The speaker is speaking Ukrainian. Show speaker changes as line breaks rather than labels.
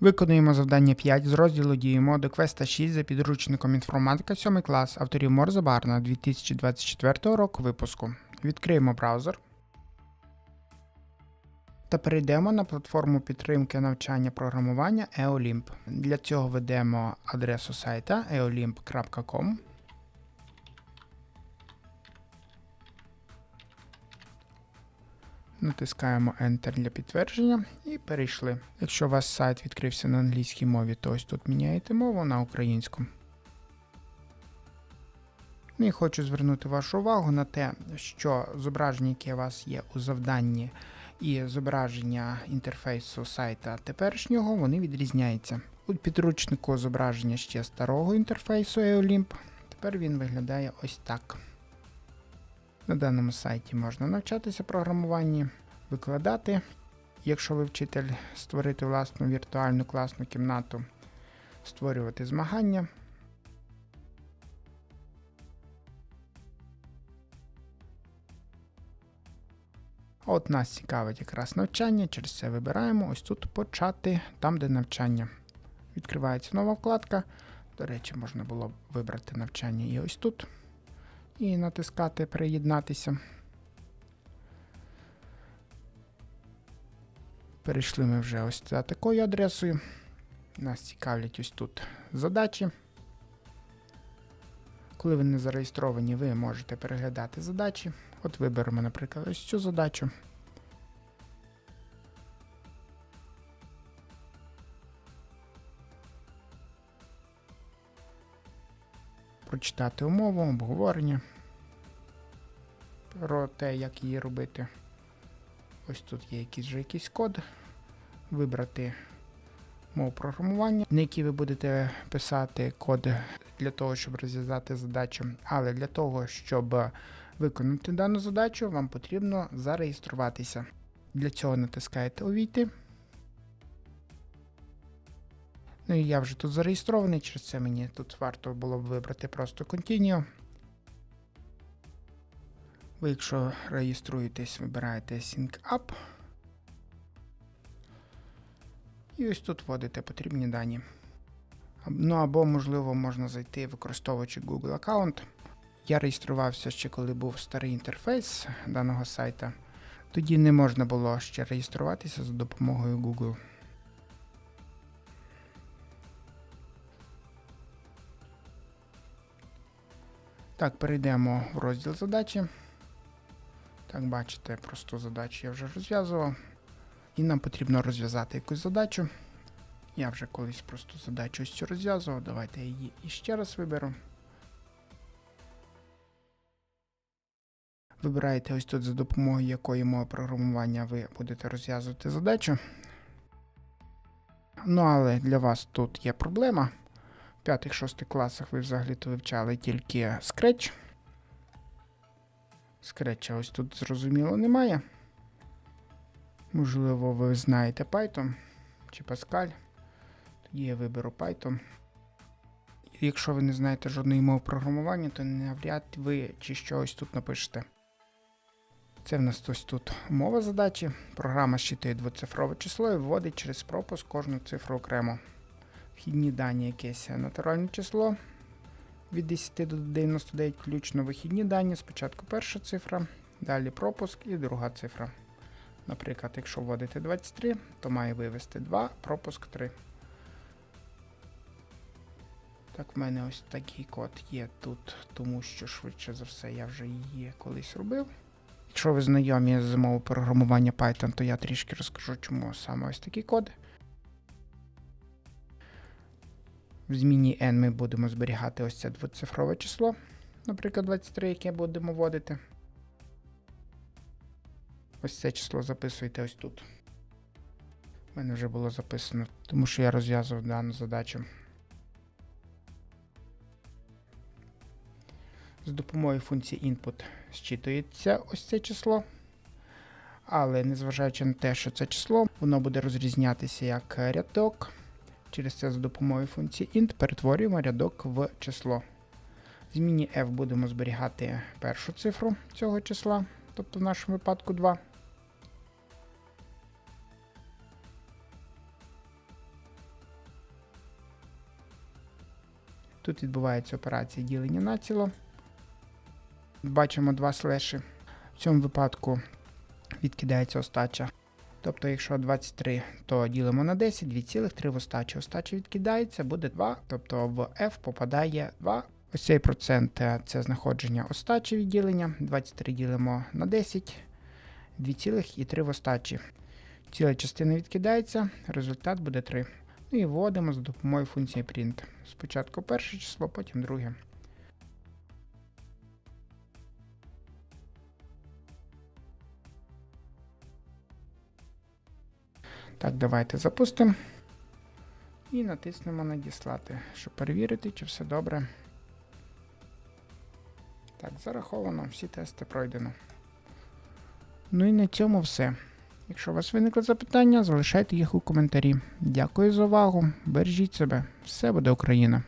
Виконуємо завдання 5 з розділу діємо до квеста 6 за підручником інформатика 7 клас авторів Морзе Барна 2024 року випуску. Відкриємо браузер та перейдемо на платформу підтримки навчання програмування EOLIMP. Для цього введемо адресу сайта eolimp.com. Натискаємо Enter для підтвердження і перейшли. Якщо у вас сайт відкрився на англійській мові, то ось тут міняєте мову на українську. Ну і хочу звернути вашу увагу на те, що зображення, яке у вас є у завданні, і зображення інтерфейсу сайта теперішнього, вони відрізняються. У підручнику зображення ще старого інтерфейсу EOLIMP. Тепер він виглядає ось так. На даному сайті можна навчатися програмуванні, викладати, якщо ви вчитель, створити власну віртуальну класну кімнату, створювати змагання. От нас цікавить якраз навчання, через це вибираємо ось тут почати, там де навчання. Відкривається нова вкладка. До речі, можна було б вибрати навчання і ось тут і натискати Приєднатися. Перейшли ми вже ось за такою адресою. Нас цікавлять ось тут задачі. Коли ви не зареєстровані, ви можете переглядати задачі. От виберемо, наприклад, ось цю задачу. Прочитати умову, обговорення про те, як її робити. Ось тут є якийсь вже якийсь код. Вибрати мову програмування, на якій ви будете писати код для того, щоб розв'язати задачу. Але для того, щоб виконати дану задачу, вам потрібно зареєструватися. Для цього натискаєте Увійти. Ну і я вже тут зареєстрований, через це мені тут варто було б вибрати просто Continue. Ви, якщо реєструєтесь, вибираєте Sync Up. І ось тут вводите потрібні дані. Ну або, можливо, можна зайти, використовуючи Google аккаунт. Я реєструвався ще коли був старий інтерфейс даного сайта. Тоді не можна було ще реєструватися за допомогою Google. Так, перейдемо в розділ задачі. Так, бачите, просту задачу я вже розв'язував. І нам потрібно розв'язати якусь задачу. Я вже колись просту задачу ось цю розв'язував. Давайте я її іще раз виберу. Вибираєте ось тут за допомогою якої мови програмування ви будете розв'язувати задачу. Ну, але для вас тут є проблема. В 5-6 класах ви взагалі-то вивчали тільки Scratch. Scratch ось тут зрозуміло немає. Можливо, ви знаєте Python чи Pascal. Тоді я виберу Python. Якщо ви не знаєте жодної мови програмування, то навряд ви чи щось тут напишете. Це в нас ось тут умова задачі. Програма щитує двоцифрове число і вводить через пропуск кожну цифру окремо. Вхідні дані якесь натуральне число від 10 до 99 включно вихідні дані. Спочатку перша цифра, далі пропуск і друга цифра. Наприклад, якщо вводити 23, то має вивести 2, пропуск 3. Так, в мене ось такий код є тут, тому що швидше за все я вже її колись робив. Якщо ви знайомі з мовою програмування Python, то я трішки розкажу, чому саме ось такий код. В зміні n ми будемо зберігати ось це двоцифрове число, наприклад, 23, яке будемо вводити. Ось це число записуйте ось тут. У мене вже було записано, тому що я розв'язував дану задачу. З допомогою функції input зчитується ось це число. Але незважаючи на те, що це число, воно буде розрізнятися як рядок. Через це за допомогою функції int перетворюємо рядок в число. В зміні F будемо зберігати першу цифру цього числа, тобто в нашому випадку 2. Тут відбувається операція ділення націло. Бачимо два слеші. В цьому випадку відкидається остача. Тобто, якщо 23, то ділимо на 10, 2,3 в остачі. Остача відкидається, буде 2, тобто в F попадає 2. Ось цей процент е, це знаходження остачі відділення. 23 ділимо на 10, 2,3 в остачі. Ціла частина відкидається, результат буде 3. Ну і вводимо за допомогою функції print. Спочатку перше число, потім друге. Так, давайте запустимо. І натиснемо надіслати, щоб перевірити, чи все добре. Так, зараховано, всі тести пройдено. Ну і на цьому все. Якщо у вас виникли запитання, залишайте їх у коментарі. Дякую за увагу. Бережіть себе. Все буде Україна!